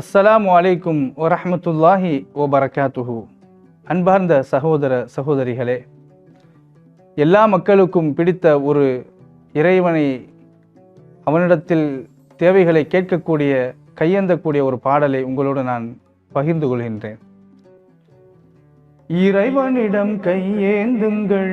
அஸ்ஸலாமு அலைக்கும் ஓ வபரகாத்துஹு. அன்பார்ந்த சகோதர சகோதரிகளே எல்லா மக்களுக்கும் பிடித்த ஒரு இறைவனை அவனிடத்தில் தேவைகளை கேட்கக்கூடிய கையேந்தக்கூடிய ஒரு பாடலை உங்களோடு நான் பகிர்ந்து கொள்கின்றேன். இறைவனிடம் கையேந்துங்கள்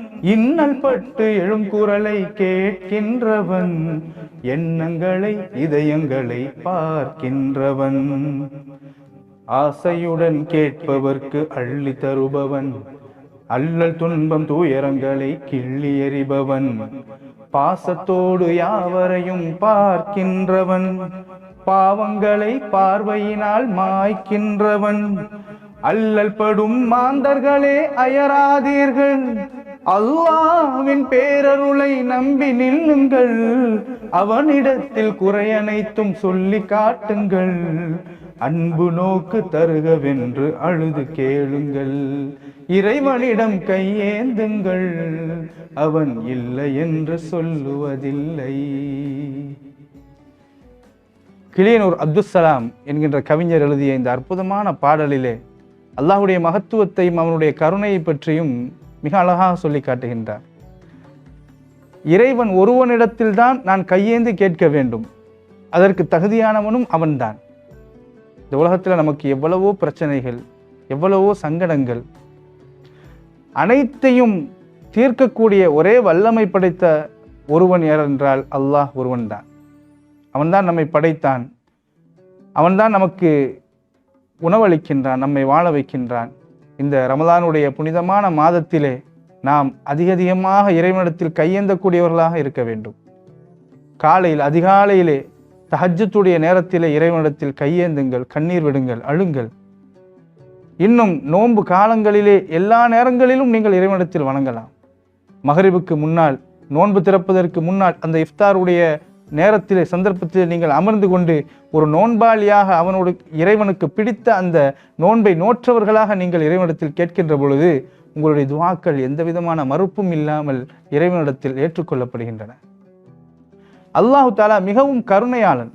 இன்னல் பட்டு எழும் குரலை கேட்கின்றவன் எண்ணங்களை இதயங்களை பார்க்கின்றவன். ஆசையுடன் கேட்பவர்க்கு அள்ளி தருபவன் அல்லல் துன்பம் துயரங்களை கிள்ளி எறிபவன். பாசத்தோடு யாவரையும் பார்க்கின்றவன் பாவங்களை பார்வையினால் மாய்க்கின்றவன். அல்லல் படும் மாந்தர்களே அயராதீர்கள். அல்லாவின் பேரருளை நம்பி நில்லுங்கள். அவனிடத்தில் குறையனைத்தும் சொல்லி காட்டுங்கள். அன்பு நோக்கு தருகவென்று அழுது கேளுங்கள். இறைவனிடம் கையேந்துங்கள். அவன் இல்லை என்று சொல்லுவதில்லை. கிளியனூர் அப்துசலாம் என்கின்ற கவிஞர் எழுதிய இந்த அற்புதமான பாடலிலே அல்லாஹுடைய மகத்துவத்தையும் அவனுடைய கருணையை பற்றியும் மிக அழகாக சொல்லி காட்டுகின்றார். இறைவன் ஒருவனிடத்தில்தான் நான் கையேந்து கேட்க வேண்டும். அதற்கு தகுதியானவனும் அவன்தான். இந்த உலகத்தில் நமக்கு எவ்வளவோ பிரச்சனைகள் எவ்வளவோ சங்கடங்கள். அனைத்தையும் தீர்க்கக்கூடிய ஒரே வல்லமை படைத்த ஒருவன் யார் என்றால் அல்லாஹ் ஒருவன்தான். அவன்தான் நம்மை படைத்தான். அவன்தான் நமக்கு உணவளிக்கின்றான் நம்மை வாழ வைக்கின்றான். இந்த ரமதானுடைய புனிதமான மாதத்திலே நாம் அதிக அதிகமாக இறைவனிடத்தில் கையேந்தக்கூடியவர்களாக இருக்க வேண்டும். காலையில் அதிகாலையிலே தஹஜத்துடைய நேரத்திலே இறைவனிடத்தில் கையேந்துங்கள் கண்ணீர் விடுங்கள் அழுங்கள். இன்னும் நோன்பு காலங்களிலே எல்லா நேரங்களிலும் நீங்கள் இறைவனிடத்தில் வணங்கலாம். மகரிபுக்கு முன்னால் நோன்பு திறப்பதற்கு முன்னால் அந்த இஃப்தாருடைய நேரத்திலே சந்தர்ப்பத்தில் நீங்கள் அமர்ந்து கொண்டு ஒரு நோன்பாளியாக அவனோடு இறைவனுக்கு பிடித்த அந்த நோன்பை நோற்றவர்களாக நீங்கள் இறைவனிடத்தில் கேட்கின்ற பொழுது உங்களுடைய துவாக்கள் எந்த விதமான மறுப்பும் இல்லாமல் இறைவனிடத்தில் ஏற்றுக்கொள்ளப்படுகின்றன. அல்லாஹு தாலா மிகவும் கருணையாளன்.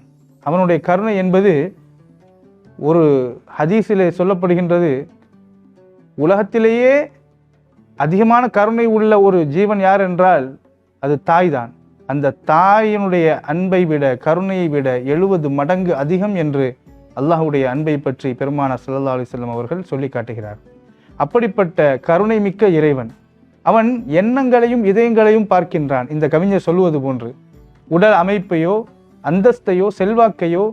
அவனுடைய கருணை என்பது ஒரு ஹதீஸிலே சொல்லப்படுகின்றது உலகத்திலேயே அதிகமான கருணை உள்ள ஒரு ஜீவன் யார் என்றால் அது தாய் தான் அந்த தாயினுடைய அன்பை விட கருணையை விட எழுபது மடங்கு அதிகம் என்று அல்லாஹுடைய அன்பை பற்றி பெருமான சல்லா அலிஸ்லாம் அவர்கள் சொல்லி காட்டுகிறார். அப்படிப்பட்ட கருணை மிக்க இறைவன் அவன் எண்ணங்களையும் இதயங்களையும் பார்க்கின்றான். இந்த கவிஞர் சொல்வது போன்று உடல் அமைப்பையோ அந்தஸ்தையோ செல்வாக்கையோ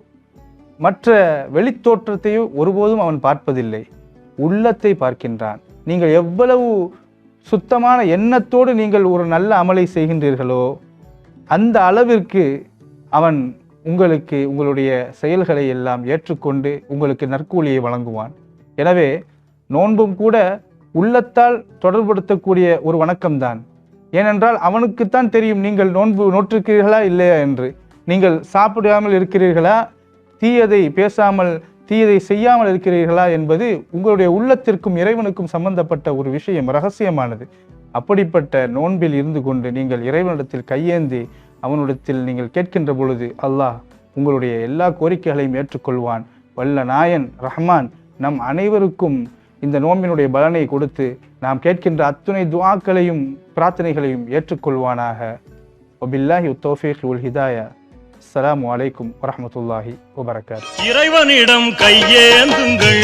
மற்ற வெளித்தோற்றத்தையோ ஒருபோதும் அவன் பார்ப்பதில்லை. உள்ளத்தை பார்க்கின்றான். நீங்கள் எவ்வளவு சுத்தமான எண்ணத்தோடு நீங்கள் ஒரு நல்ல அமலை செய்கின்றீர்களோ அந்த அளவிற்கு அவன் உங்களுக்கு உங்களுடைய செயல்களை எல்லாம் ஏற்றுக்கொண்டு உங்களுக்கு நற்கூலியை வழங்குவான். எனவே நோன்பும் கூட உள்ளத்தால் தொடர்படுத்தக்கூடிய ஒரு வணக்கம்தான். ஏனென்றால் அவனுக்குத்தான் தெரியும் நீங்கள் நோன்பு நோற்றுக்கிறீர்களா இல்லையா என்று. நீங்கள் சாப்பிடாமல் இருக்கிறீர்களா? தீயதை பேசாமல் தீயதை செய்யாமல் இருக்கிறீர்களா என்பது உங்களுடைய உள்ளத்திற்கும் இறைவனுக்கும் சம்பந்தப்பட்ட ஒரு விஷயம் ரகசியமானது. அப்படிப்பட்ட நோன்பில் இருந்து கொண்டு நீங்கள் இறைவனிடத்தில் கையேந்தி அவனிடத்தில் நீங்கள் கேட்கின்ற பொழுது அல்லாஹ் உங்களுடைய எல்லா கோரிக்கைகளையும் ஏற்றுக்கொள்வான். வல்ல நாயன் ரஹ்மான் நம் அனைவருக்கும் இந்த நோம்பினுடைய பலனை கொடுத்து நாம் கேட்கின்ற அத்துணை துவாக்களையும் பிரார்த்தனைகளையும் ஏற்றுக்கொள்வானாக. ஒபில்லாஹி தோஃபீக் உல் ஹிதாயா. அஸ்லாம் வலைக்கும் வரமத்துல்லாஹி வபரகாத். இறைவனிடம் கையேந்துங்கள்.